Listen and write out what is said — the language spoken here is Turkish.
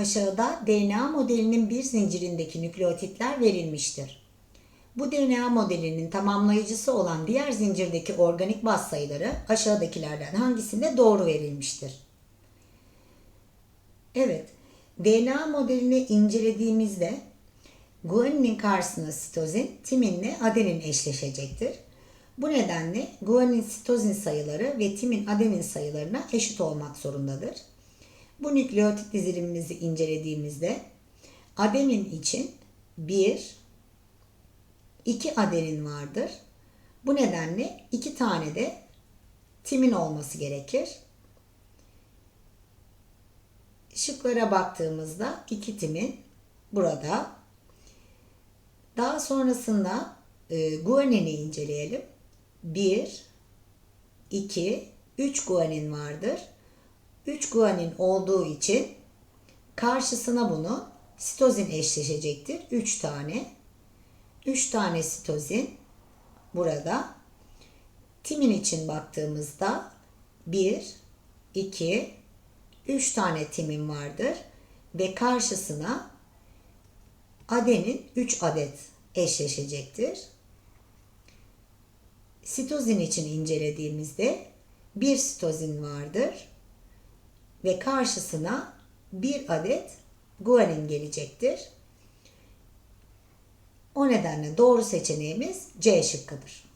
Aşağıda DNA modelinin bir zincirindeki nükleotitler verilmiştir. Bu DNA modelinin tamamlayıcısı olan diğer zincirdeki organik baz sayıları aşağıdakilerden hangisinde doğru verilmiştir? Evet, DNA modelini incelediğimizde guaninin karşısına sitozin, timinle adenin eşleşecektir. Bu nedenle guanin sitozin sayıları ve timin adenin sayılarına eşit olmak zorundadır. Bu nükleotit dizilimimizi incelediğimizde adenin için 1, 2 adenin vardır. Bu nedenle 2 tane de timin olması gerekir. Şıklara baktığımızda 2 timin burada. Daha sonrasında e, guanini inceleyelim. 1, 2, 3 guanin vardır. 3 guanin olduğu için karşısına bunu sitozin eşleşecektir. 3 tane. 3 tane sitozin burada. Timin için baktığımızda 1, 2, 3 tane timin vardır ve karşısına adenin 3 adet eşleşecektir. Sitozin için incelediğimizde bir sitozin vardır ve karşısına bir adet guanin gelecektir. O nedenle doğru seçeneğimiz C şıkkıdır.